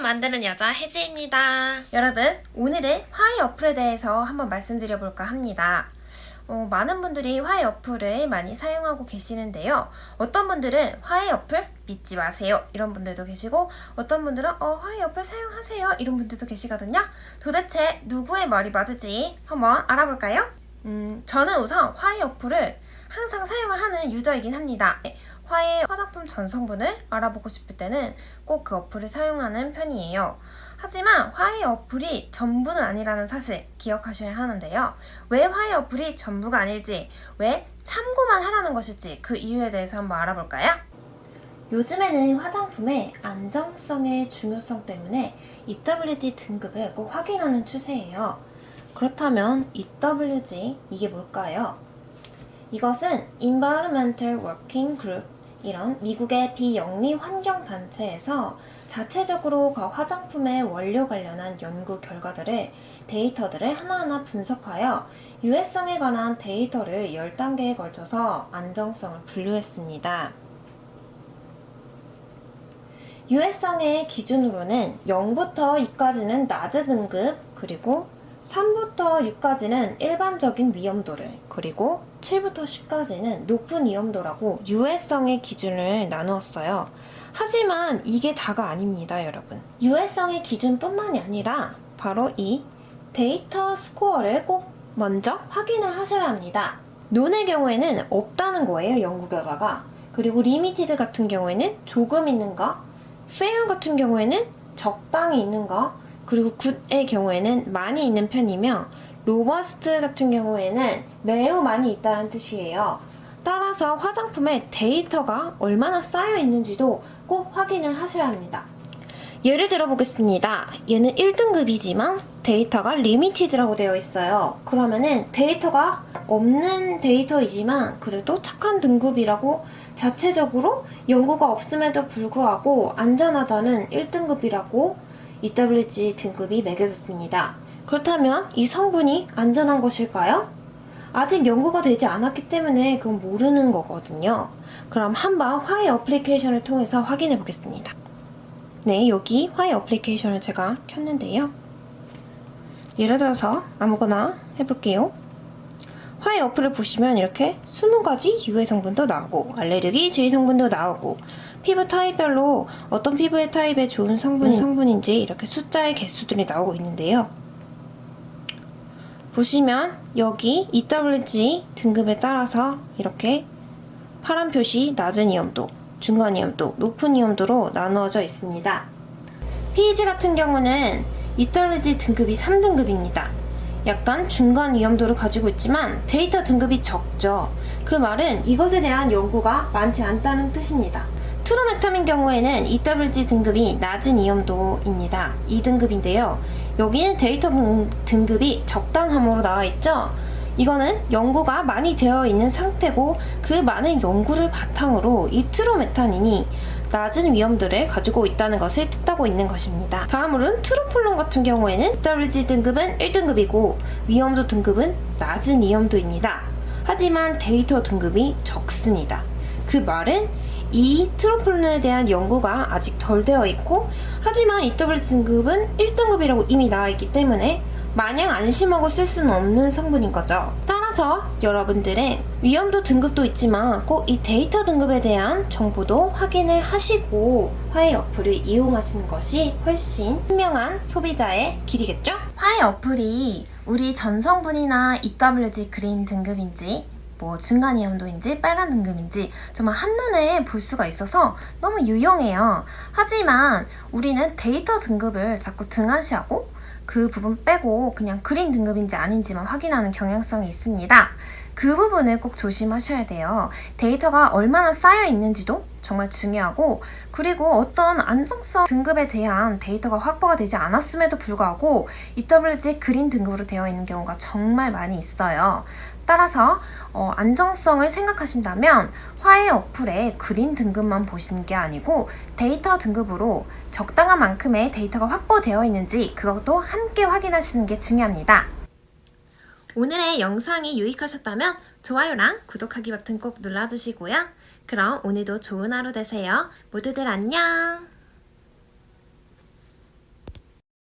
웹툰 만드는 여자 혜지입니다. 여러분, 오늘은 화해 어플에 대해서 한번 말씀드려 볼까 합니다. 어, 많은 분들이 화해 어플을 많이 사용하고 계시는데요. 어떤 분들은 화해 어플 믿지 마세요. 이런 분들도 계시고, 어떤 분들은 어, 화해 어플 사용하세요. 이런 분들도 계시거든요. 도대체 누구의 말이 맞을지 한번 알아볼까요? 음, 저는 우선 화해 어플을 항상 사용을 하는 유저이긴 합니다. 화해 화장품 전 성분을 알아보고 싶을 때는 꼭 그 어플을 사용하는 편이에요. 하지만 화해 어플이 전부는 아니라는 사실 기억하셔야 하는데요. 왜 화해 어플이 전부가 아닐지, 왜 참고만 하라는 것일지 그 이유에 대해서 한번 알아볼까요? 요즘에는 화장품의 안정성의 중요성 때문에 EWG 등급을 꼭 확인하는 추세예요. 그렇다면 EWG 이게 뭘까요? 이것은 Environmental Working Group 이런 미국의 비영리 환경 단체에서 자체적으로 그 화장품의 원료 관련한 연구 결과들을 데이터들을 하나하나 분석하여 유해성에 관한 데이터를 10단계에 걸쳐서 안정성을 분류했습니다. 유해성의 기준으로는 0부터 2까지는 낮은 등급, 그리고 3부터 6까지는 일반적인 위험도를, 그리고 7부터 10까지는 높은 위험도라고 유해성의 기준을 나누었어요. 하지만 이게 다가 아닙니다, 여러분. 유해성의 기준뿐만이 아니라 바로 이 데이터 스코어를 꼭 먼저 확인을 하셔야 합니다. 논의 경우에는 없다는 거예요, 연구 결과가. 그리고 리미티드 같은 경우에는 조금 있는 거, 페어 같은 경우에는 적당히 있는 거, 그리고 굿의 경우에는 많이 있는 편이며, 로버스트 같은 경우에는 매우 많이 있다는 뜻이에요. 따라서 화장품에 데이터가 얼마나 쌓여 있는지도 꼭 확인을 하셔야 합니다. 예를 들어 보겠습니다. 얘는 1등급이지만 데이터가 리미티드라고 되어 있어요. 그러면은 데이터가 없는 데이터이지만 그래도 착한 등급이라고 자체적으로 연구가 없음에도 불구하고 안전하다는 1등급이라고 EWG 등급이 매겨졌습니다. 그렇다면 이 성분이 안전한 것일까요? 아직 연구가 되지 않았기 때문에 그건 모르는 거거든요. 그럼 한번 화해 어플리케이션을 통해서 확인해 보겠습니다. 네, 여기 화해 어플리케이션을 제가 켰는데요. 예를 들어서 아무거나 해볼게요. 화해 어플을 보시면 이렇게 20가지 유해 성분도 나오고 알레르기 주의 성분도 나오고 피부 타입별로 어떤 피부의 타입에 좋은 성분이 성분인지 이렇게 숫자의 개수들이 나오고 있는데요. 보시면 여기 EWG 등급에 따라서 이렇게 파란 표시 낮은 위험도, 중간 위험도, 높은 위험도로 나누어져 있습니다. PEG 같은 경우는 EWG 등급이 3등급입니다. 약간 중간 위험도를 가지고 있지만 데이터 등급이 적죠. 그 말은 이것에 대한 연구가 많지 않다는 뜻입니다. 트루메tam인 경우에는 EWG 등급이 낮은 위험도입니다. 2등급인데요. 여기는 데이터 등급이 적당함으로 나와 있죠. 이거는 연구가 많이 되어 있는 상태고 그 많은 연구를 바탕으로 이 트루메탄인이 낮은 위험도를 가지고 있다는 것을 뜻하고 있는 것입니다. 다음으로는 트루폴론 같은 경우에는 WG 등급은 1등급이고 위험도 등급은 낮은 위험도입니다. 하지만 데이터 등급이 적습니다. 그 말은 이 트로폴론에 대한 연구가 아직 덜 되어 있고 하지만 EW 등급은 1등급이라고 이미 나와 있기 때문에 마냥 안심하고 쓸 수는 없는 성분인 거죠. 따라서 여러분들은 위험도 등급도 있지만 꼭 이 데이터 등급에 대한 정보도 확인을 하시고 화해 어플을 이용하시는 것이 훨씬 현명한 소비자의 길이겠죠? 화해 어플이 우리 전성분이나 EWG 그린 등급인지 뭐 중간 위험도인지 빨간 등급인지 정말 한눈에 볼 수가 있어서 너무 유용해요. 하지만 우리는 데이터 등급을 자꾸 등한시하고 그 부분 빼고 그냥 그린 등급인지 아닌지만 확인하는 경향성이 있습니다. 그 부분을 꼭 조심하셔야 돼요. 데이터가 얼마나 쌓여 있는지도 정말 중요하고 그리고 어떤 안정성 등급에 대한 데이터가 확보가 되지 않았음에도 불구하고 EWG 그린 등급으로 되어 있는 경우가 정말 많이 있어요. 따라서 어, 안정성을 생각하신다면 화해 어플의 그린 등급만 보시는 게 아니고 데이터 등급으로 적당한 만큼의 데이터가 확보되어 있는지 그것도 함께 확인하시는 게 중요합니다. 오늘의 영상이 유익하셨다면 좋아요랑 구독하기 버튼 꼭 눌러주시고요. 그럼 오늘도 좋은 하루 되세요. 모두들 안녕!